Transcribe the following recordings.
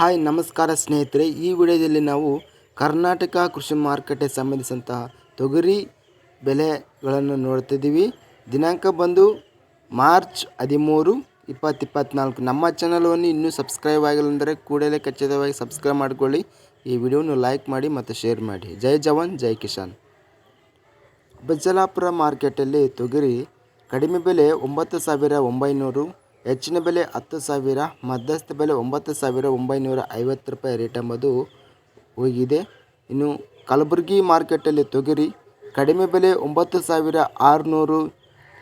Hi, ನಮಸ್ಕಾರ ಸ್ನೇಹಿತರೆ. ಈ ವಿಡಿಯೋದಲ್ಲಿ ನಾವು ಕರ್ನಾಟಕ ಕೃಷಿ ಮಾರುಕಟ್ಟೆ ಸಂಬಂಧಿಸಿದಂತಹ ತೊಗರಿ ಬೆಲೆಗಳನ್ನು ನೋಡ್ತಿದ್ದೀವಿ. ದಿನಾಂಕ ಬಂದು ಮಾರ್ಚ್ ಹದಿಮೂರು, ಇಪ್ಪತ್ತು ಇಪ್ಪತ್ತ್ನಾಲ್ಕು ನಮ್ಮ ಚಾನಲನ್ನು ಇನ್ನೂ ಸಬ್ಸ್ಕ್ರೈಬ್ ಆಗಿಲ್ಲ ಅಂದರೆ ಕೂಡಲೇ ಖಚಿತವಾಗಿ ಸಬ್ಸ್ಕ್ರೈಬ್ ಮಾಡಿಕೊಳ್ಳಿ. ಈ ವಿಡಿಯೋನು ಲೈಕ್ ಮಾಡಿ ಮತ್ತು ಶೇರ್ ಮಾಡಿ. ಜೈ ಜವಾನ್, ಜೈ ಕಿಸಾನ್. ಬಜ್ಜಲಾಪುರ ಮಾರ್ಕೆಟಲ್ಲಿ ತೊಗರಿ ಕಡಿಮೆ ಬೆಲೆ ಒಂಬತ್ತು ಸಾವಿರ ಒಂಬೈನೂರು ಹೆಚ್ಚಿನ ಬೆಲೆ ಹತ್ತು ಸಾವಿರ, ಮಧ್ಯಸ್ಥ ಬೆಲೆ ಒಂಬತ್ತು ಸಾವಿರ ಒಂಬೈನೂರ ಐವತ್ತು ರೂಪಾಯಿ ರೇಟ್ ಎಂಬುದು ಹೋಗಿದೆ. ಇನ್ನು ಕಲಬುರಗಿ ಮಾರ್ಕೆಟಲ್ಲಿ ತೊಗರಿ ಕಡಿಮೆ ಬೆಲೆ ಒಂಬತ್ತು ಸಾವಿರ ಆರುನೂರು,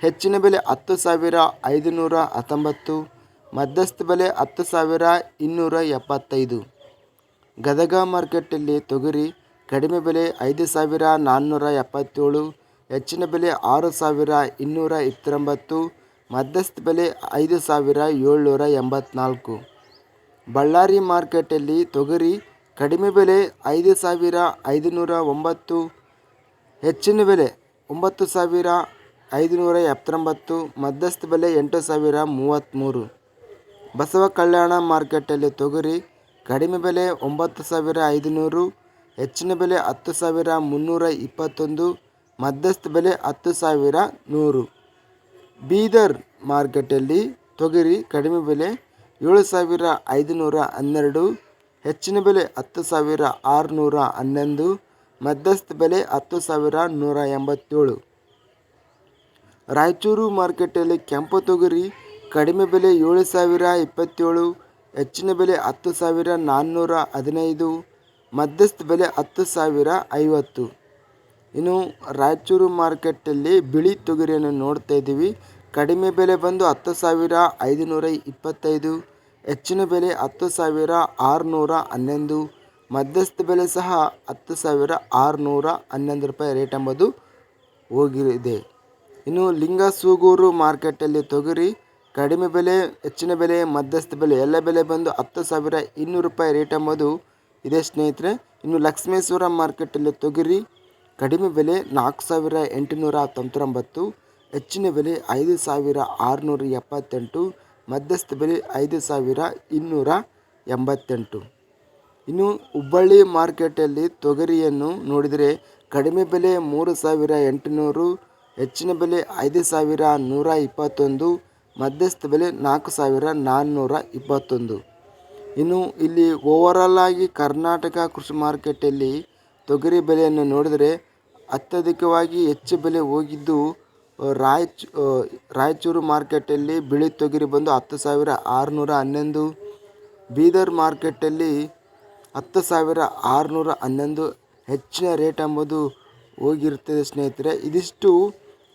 ಹೆಚ್ಚಿನ ಬೆಲೆ ಹತ್ತು ಸಾವಿರ ಐದುನೂರ ಹತ್ತೊಂಬತ್ತು, ಮಧ್ಯಸ್ಥ ಬೆಲೆ ಹತ್ತು ಸಾವಿರ ಇನ್ನೂರ ಎಪ್ಪತ್ತೈದು. ಗದಗ ಮಾರ್ಕೆಟಲ್ಲಿ ತೊಗರಿ ಕಡಿಮೆ ಬೆಲೆ ಐದು ಸಾವಿರ ನಾನ್ನೂರ ಎಪ್ಪತ್ತೇಳು, ಹೆಚ್ಚಿನ ಬೆಲೆ ಆರು ಸಾವಿರ ಇನ್ನೂರ ಇಪ್ಪತ್ತೊಂಬತ್ತು ಮಧ್ಯಸ್ಥ ಬೆಲೆ ಐದು ಸಾವಿರ ಏಳ್ನೂರ ಎಂಬತ್ನಾಲ್ಕು. ಬಳ್ಳಾರಿ ಮಾರ್ಕೆಟಲ್ಲಿ ತೊಗರಿ ಕಡಿಮೆ ಬೆಲೆ ಐದು ಸಾವಿರ ಐದುನೂರ ಒಂಬತ್ತು. ಹೆಚ್ಚಿನ ಬೆಲೆ ಒಂಬತ್ತು ಸಾವಿರ ಐದುನೂರ ಎಪ್ಪತ್ತೊಂಬತ್ತು. ಮಧ್ಯಸ್ಥ ಬೆಲೆ ಎಂಟು ಸಾವಿರ ಮೂವತ್ತ್ಮೂರು. ಬಸವ ಕಲ್ಯಾಣ ಮಾರ್ಕೆಟಲ್ಲಿ ತೊಗರಿ ಕಡಿಮೆ ಬೆಲೆ ಒಂಬತ್ತು ಸಾವಿರ ಐದುನೂರು. ಹೆಚ್ಚಿನ ಬೆಲೆ ಹತ್ತು ಸಾವಿರ ಮುನ್ನೂರ ಇಪ್ಪತ್ತೊಂದು. ಮಧ್ಯಸ್ಥ ಬೆಲೆ ಹತ್ತು ಸಾವಿರ ನೂರು. ಬೀದರ್ ಮಾರ್ಕೆಟಲ್ಲಿ ತೊಗರಿ ಕಡಿಮೆ ಬೆಲೆ ಏಳು ಸಾವಿರ ಐದುನೂರ ಹನ್ನೆರಡು, ಹೆಚ್ಚಿನ ಬೆಲೆ ಹತ್ತು ಸಾವಿರ ಆರುನೂರ ಹನ್ನೊಂದು, ಮಧ್ಯಸ್ಥ ಬೆಲೆ ಹತ್ತು ಸಾವಿರ ನೂರ ಎಂಬತ್ತೇಳು. ರಾಯಚೂರು ಮಾರ್ಕೆಟಲ್ಲಿ ಕೆಂಪು ತೊಗರಿ ಕಡಿಮೆ ಬೆಲೆ ಏಳು ಸಾವಿರ ಇಪ್ಪತ್ತೇಳು, ಹೆಚ್ಚಿನ ಬೆಲೆ ಹತ್ತು ಸಾವಿರ ನಾನ್ನೂರ ಹದಿನೈದು, ಮಧ್ಯಸ್ಥ ಬೆಲೆ ಹತ್ತು ಸಾವಿರ ಐವತ್ತು. ಇನ್ನು ರಾಯಚೂರು ಮಾರ್ಕೆಟಲ್ಲಿ ಬಿಳಿ ತೊಗರಿಯನ್ನು ನೋಡ್ತಾ ಇದ್ದೀವಿ. ಕಡಿಮೆ ಬೆಲೆ ಬಂದು ಹತ್ತು ಸಾವಿರ ಐದುನೂರ ಇಪ್ಪತ್ತೈದು, ಹೆಚ್ಚಿನ ಬೆಲೆ ಹತ್ತು ಸಾವಿರ ಆರುನೂರ ಹನ್ನೊಂದು, ಮಧ್ಯಸ್ಥ ಬೆಲೆ ಸಹ ಹತ್ತು ಸಾವಿರ ಆರುನೂರ ಹನ್ನೊಂದು ರೂಪಾಯಿ ರೇಟ್ ಎಂಬುದು ಹೋಗಿದೆ. ಇನ್ನು ಲಿಂಗಸೂಗೂರು ಮಾರ್ಕೆಟಲ್ಲಿ ತೊಗರಿ ಕಡಿಮೆ ಬೆಲೆ, ಹೆಚ್ಚಿನ ಬೆಲೆ, ಮಧ್ಯಸ್ಥ ಬೆಲೆ, ಎಲ್ಲ ಬೆಲೆ ಬಂದು ಹತ್ತು ಸಾವಿರ ಇನ್ನೂರು ರೂಪಾಯಿ ರೇಟ್ ಎಂಬುದು ಇದೆ ಸ್ನೇಹಿತರೆ. ಇನ್ನು ಲಕ್ಷ್ಮೇಶ್ವರ ಮಾರ್ಕೆಟಲ್ಲಿ ತೊಗರಿ ಕಡಿಮೆ ಬೆಲೆ ನಾಲ್ಕು ಸಾವಿರ ಎಂಟುನೂರ ತೊಂಬತ್ತೊಂಬತ್ತು, ಹೆಚ್ಚಿನ ಬೆಲೆ ಐದು ಸಾವಿರ ಆರುನೂರ ಎಪ್ಪತ್ತೆಂಟು, ಮಧ್ಯಸ್ಥ ಬೆಲೆ ಐದು ಸಾವಿರ ಇನ್ನೂರ ಎಂಬತ್ತೆಂಟು. ಇನ್ನು ಹುಬ್ಬಳ್ಳಿ ಮಾರ್ಕೆಟಲ್ಲಿ ತೊಗರಿಯನ್ನು ನೋಡಿದರೆ ಕಡಿಮೆ ಬೆಲೆ ಮೂರು ಸಾವಿರ ಎಂಟುನೂರು, ಹೆಚ್ಚಿನ ಬೆಲೆ ಐದು ಸಾವಿರ ನೂರ ಇಪ್ಪತ್ತೊಂದು, ಮಧ್ಯಸ್ಥ ಬೆಲೆ ನಾಲ್ಕು ಸಾವಿರ ನಾನ್ನೂರ ಇಪ್ಪತ್ತೊಂದು. ಇನ್ನು ಇಲ್ಲಿ ಓವರಾಲ್ ಆಗಿ ಕರ್ನಾಟಕ ಕೃಷಿ ಮಾರ್ಕೆಟಲ್ಲಿ ತೊಗರಿ ಬೆಲೆಯನ್ನು ನೋಡಿದರೆ ಅತ್ಯಧಿಕವಾಗಿ ಹೆಚ್ಚು ಬೆಲೆ ಹೋಗಿದ್ದು, ರಾಯಚೂ ರಾಯಚೂರು ಮಾರ್ಕೆಟಲ್ಲಿ ಬಿಳಿ ತೊಗರಿ ಬಂದು ಹತ್ತು ಸಾವಿರ ಆರುನೂರ ಹನ್ನೊಂದು, ಬೀದರ್ ಮಾರ್ಕೆಟಲ್ಲಿ ಹತ್ತು ಸಾವಿರ ಆರುನೂರ ಹನ್ನೊಂದು ಹೆಚ್ಚಿನ ರೇಟ್ ಎಂಬುದು ಹೋಗಿರುತ್ತದೆ ಸ್ನೇಹಿತರೆ. ಇದಿಷ್ಟು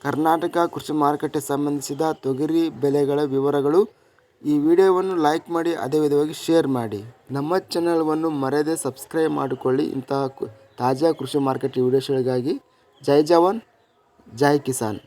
ಕರ್ನಾಟಕ ಕೃಷಿ ಮಾರುಕಟ್ಟೆ ಸಂಬಂಧಿಸಿದ ತೊಗರಿ ಬೆಲೆಗಳ ವಿವರಗಳು. ಈ ವಿಡಿಯೋವನ್ನು ಲೈಕ್ ಮಾಡಿ, ಅದೇ ವಿಧವಾಗಿ ಶೇರ್ ಮಾಡಿ. ನಮ್ಮ ಚಾನಲ್ವನ್ನು ಮರೆಯದೆ ಸಬ್ಸ್ಕ್ರೈಬ್ ಮಾಡಿಕೊಳ್ಳಿ. ಇಂತಹ ತಾಜಾ ಕೃಷಿ ಮಾರ್ಕೆಟ್ ವಿಡಿಯೋಸ್ಗಳಿಗಾಗಿ ಜೈ ಜವಾನ್ ಜೈ ಕಿಸಾನ್.